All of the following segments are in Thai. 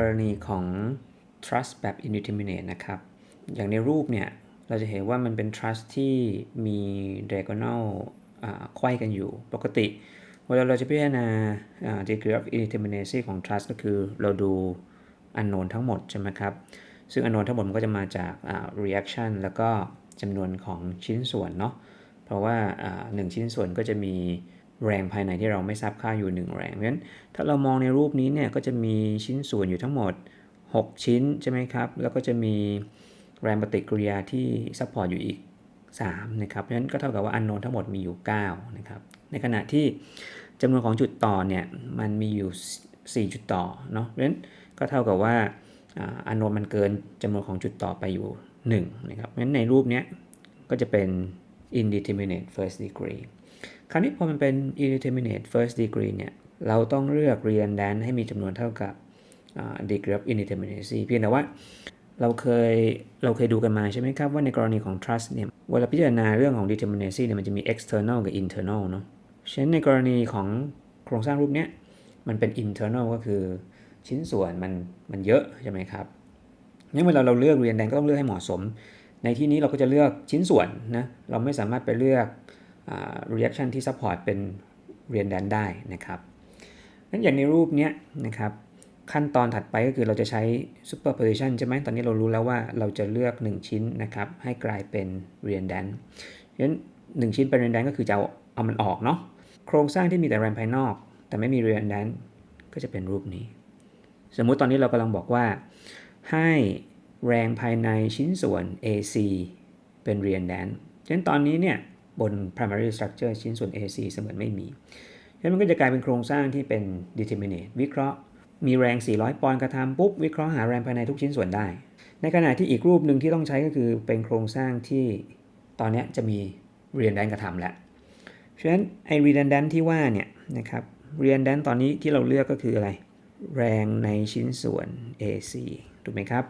กรณีของ trust แบบ indeterminate นะครับ อย่างในรูปเนี่ย เราจะเห็นว่ามันเป็น trust ที่มี diagonal อ่าไขว้กันอยู่ ปกติเวลาเราจะพิจารณา degree of indeterminacy ของ trust ก็คือเราดู unknown ทั้งหมดใช่ไหมครับ ซึ่ง unknown ทั้งหมดมันก็จะมาจาก reaction แล้วก็จำนวนของชิ้นส่วนเนาะ เพราะว่าอ่าหนึ่งชิ้นส่วนก็จะมี แรงภายในที่เราไม่ทราบค่าอยู่ 1 แรง เพราะฉะนั้นถ้าเรามองในรูปนี้เนี่ยก็จะมีชิ้นส่วนอยู่ทั้งหมด 6 ชิ้นใช่ไหมครับ แล้วก็จะมีแรงปฏิกิริยาที่ซัพพอร์ตอยู่อีก3นะครับ เพราะฉะนั้นก็เท่ากับว่าอันโนนทั้งหมดมีอยู่9นะครับ ในขณะที่จำนวนของจุดต่อเนี่ยมันมีอยู่ 4 จุดต่อเนาะ เพราะฉะนั้นก็เท่ากับว่าอันโนนมันเกินจำนวนของจุดต่อไปอยู่1นะครับ เพราะฉะนั้นในรูปนี้ก็จะเป็น indeterminate first degree คราวนี้พอมันเป็น indeterminate first degree เนี่ย เราต้องเลือก redundant ให้มีจำนวนเท่ากับ degree of indeterminacy เพียงแต่ว่าเราเคยเราเคยดูกันมาใช่ไหมครับ ว่าในกรณีของ trust เนี่ย เวลาพิจารณาเรื่องของ determinacy เนี่ยมันจะมี external กับ internal เนาะฉะนั้นในกรณีของโครงสร้างรูปเนี้ยมันเป็น internal ก็คือชิ้นส่วนมันมันเยอะใช่ไหมครับงั้นเวลาเราเลือก redundant ก็ต้องเลือกให้เหมาะสม ในที่นี้เราก็จะเลือกชิ้นส่วนนะ เราไม่สามารถไปเลือก reaction ที่ support เป็น redundant ได้นะครับงั้นอย่างในรูปนี้นะครับขั้นตอนถัดไปก็คือเราจะใช้ superposition ใช่ไหมตอนนี้เรารู้แล้วว่าเราจะเลือก 1 ชิ้นนะครับให้กลายเป็น redundant ฉะนั้น1ชิ้นเป็น redundant ก็คือจะเอาเอามันออกเนาะโครงสร้างที่มีแต่แรงภายนอก แต่ไม่มี redundant ก็จะเป็นรูปนี้ สมมุติตอนนี้เรากำลังบอกว่าให้แรงภายในชิ้นส่วน AC เป็น redundant ฉะนั้นตอนนี้เนี่ย บน primary structure ชิ้นส่วน AC เสมือนไม่มีฉะนั้นมันก็จะกลายเป็นโครงสร้างที่เป็น determinate วิเคราะห์ มีแรง 400 ปอนด์กระทำปุ๊บ วิเคราะห์หาแรงภายในทุกชิ้นส่วนได้ ในขณะที่อีกรูปหนึ่งที่ต้องใช้ก็คือเป็นโครงสร้างที่ตอนนี้จะมี redundant กระทำแล้วฉะนั้นไอ redundant ที่ว่าเนี่ยนะครับ redundant ตอนนี้ที่เราเลือกก็คืออะไร แรงในชิ้นส่วน AC ถูกไหมครับ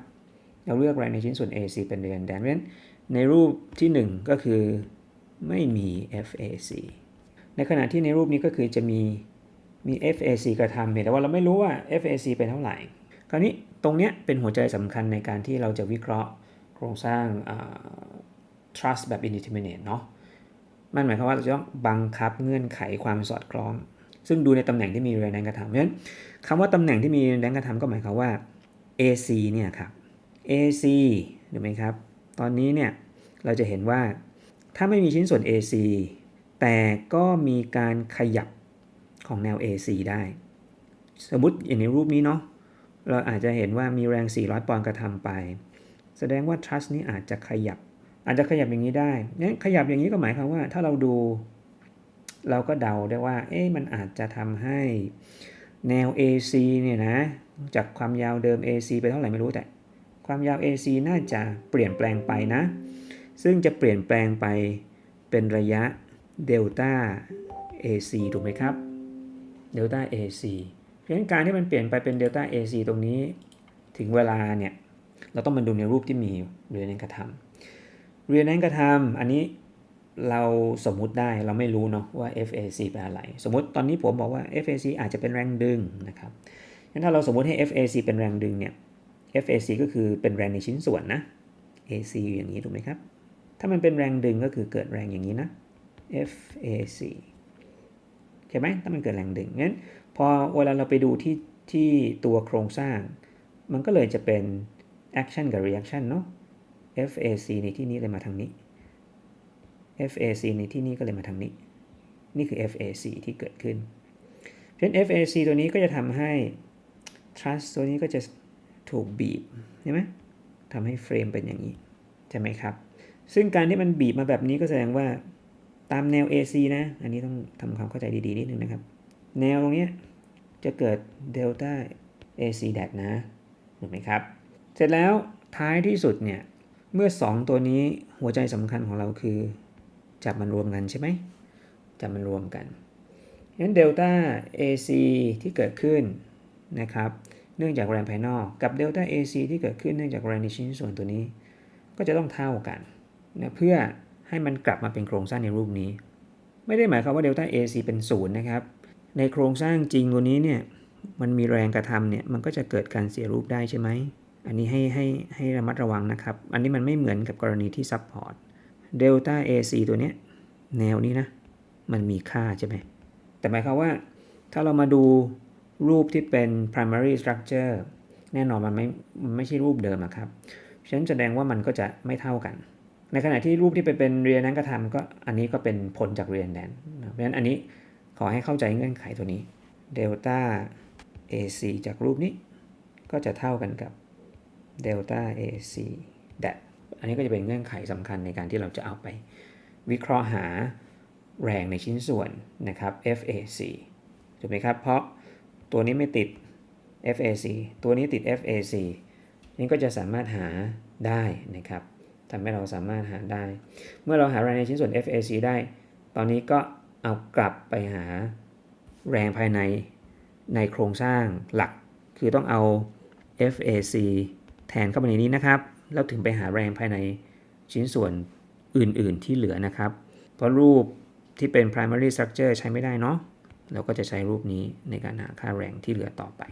เราเลือกแรงในชิ้นส่วน AC เป็น redundant เพราะฉะนั้นในรูปที่ 1 ก็คือ ไม่มี FAC ในขณะที่ในรูปนี้ก็คือจะมีมี FAC กระทำแต่ว่าเราไม่รู้ว่า FAC เป็นเท่าไหร่ คราวนี้ตรงเนี้ยเป็นหัวใจสำคัญในการที่เราจะวิเคราะห์โครงสร้าง trust แบบ indeterminate เนาะมันหมายความว่าเราจะต้องบังคับเงื่อนไขความสอดคล้อง ซึ่งดูในตำแหน่งที่มีแรงกระทำเพราะฉะนั้นคำว่าตำแหน่งที่มีแรงกระทำก็หมายความว่า AC เนี่ยครับ AC ถูกไหมครับ ตอนนี้เนี่ยเราจะเห็นว่า ถ้าไม่มีชิ้นส่วน AC แต่ก็มีการขยับของแนว AC ได้ สมมติอย่างในรูปนี้เนาะเราอาจจะเห็นว่ามีแรง 400 ปอนด์กระทำไป แสดงว่า trust นี้อาจจะขยับ อาจจะขยับอย่างนี้ได้งั้นขยับอย่างนี้ก็หมายความว่าถ้าเราดู เราก็เดาได้ว่า เอ๊ะมันอาจจะทำให้แนว AC เนี่ยนะ จากความยาวเดิม AC ไปเท่าไหร่ไม่รู้แต่ ความยาว AC น่าจะเปลี่ยนแปลงไปนะ ซึ่งจะเปลี่ยนแปลงไปเป็นระยะเดลต้า AC ถูกไหมครับเดลต้า AC เพราะฉะนั้นการที่มันเปลี่ยนไปเป็นเดลต้า AC ตรงนี้ ถึงเวลาเนี่ยเราต้องมาดูในรูปที่มีเรียนนั้นกระทำเรียนนั้นกระทำอันนี้เราสมมุติได้เราไม่รู้เนาะว่า FAC เป็นอะไร สมมติตอนนี้ผมบอกว่า FAC อาจจะเป็นแรงดึงนะครับงั้นถ้าเราสมมติให้ FAC เป็นแรงดึงเนี่ย FAC ก็คือเป็นแรงในชิ้นส่วนนะ AC อย่างนี้ถูกไหมครับ ถ้ามันเป็นแรงดึงก็คือเกิดแรงอย่างนี้นะ FAC ใช่ไหมถ้ามันเกิดแรงดึงงั้นพอเวลาเราไปดูที่ที่ตัวโครงสร้าง มันก็เลยจะเป็น action กับ reaction เนาะ FAC ในที่นี้เลยมาทางนี้ FAC ในที่นี้ก็เลยมาทางนี้ นี่คือ FAC ที่เกิดขึ้น เพราะฉะนั้น FAC ตัวนี้ก็จะทำให้ truss ตัวนี้ก็จะถูกบีบใช่ไหมทำให้เฟรมเป็นอย่างนี้ ใช่ไหมครับ ซึ่งการที่มันบีบมาแบบนี้ก็แสดงว่าตามแนว AC นะ อันนี้ต้องทำความเข้าใจดีๆ นิดนึงนะครับ แนวตรงนี้จะเกิดเดลต้า AC แดดนะถูกไหมครับ เสร็จแล้วท้ายที่สุดเนี่ย เมื่อ 2 ตัวนี้หัวใจสำคัญของเราคือ จับมันรวมกันใช่ไหม จับมันรวมกันงั้นเดลต้า AC ที่เกิดขึ้นนะครับ เนื่องจากแรงภายนอกกับเดลต้า AC ที่เกิดขึ้นเนื่องจากแรงในชิ้นส่วนตัวนี้ ก็จะต้องเท่ากัน นะเพื่อให้มันกลับมาเป็นโครงสร้างในรูปนี้ ไม่ได้หมายความว่าเดลต้า AC เป็นศูนย์นะครับ ในโครงสร้างจริงตัวนี้เนี่ยมันมีแรงกระทำเนี่ยมันก็จะเกิดการเสียรูปได้ใช่ไหม อันนี้ให้ให้ให้ระมัดระวังนะครับ อันนี้มันไม่เหมือนกับกรณีที่ซับพอร์ตเดลต้า AC ตัวเนี้ยแนวนี้นะ มันมีค่าใช่ไหม แต่หมายความว่าถ้าเรามาดูรูปที่เป็น primary structure แน่นอนมันไม่มันไม่ใช่รูปเดิมอะครับ ฉะนั้นแสดงว่ามันก็จะไม่เท่ากัน ในขณะที่รูปที่ไปเป็นเรียนนั้นกระทำก็อันนี้ก็เป็นผลจากเรียนแดนนเพราะฉะนั้นอันนี้ขอให้เข้าใจเงื่อนไขตัวนี้เดลต้า AC จากรูปนี้ ก็จะเท่ากันกับเดลต้า AC แดอันนี้ก็จะเป็นเงื่อนไขสำคัญในการที่เราจะเอาไป วิเคราะห์หาแรงในชิ้นส่วนนะครับ FAC ถูกไหมครับ เพราะตัวนี้ไม่ติด FAC ตัวนี้ติด FAC นี่ก็จะสามารถหาได้นะครับ ทำให้เราสามารถหาได้ เมื่อเราหาแรงในชิ้นส่วน FAC ได้ ตอนนี้ก็เอากลับไปหาแรงภายในในโครงสร้างหลัก คือต้องเอา FAC แทนเข้ามาในนี้นะครับ แล้วถึงไปหาแรงภายในชิ้นส่วนอื่น ๆ ที่เหลือนะครับ เพราะรูปที่เป็น primary structure ใช้ไม่ได้เนาะเราก็จะใช้รูปนี้ในการหาค่าแรงที่เหลือต่อไป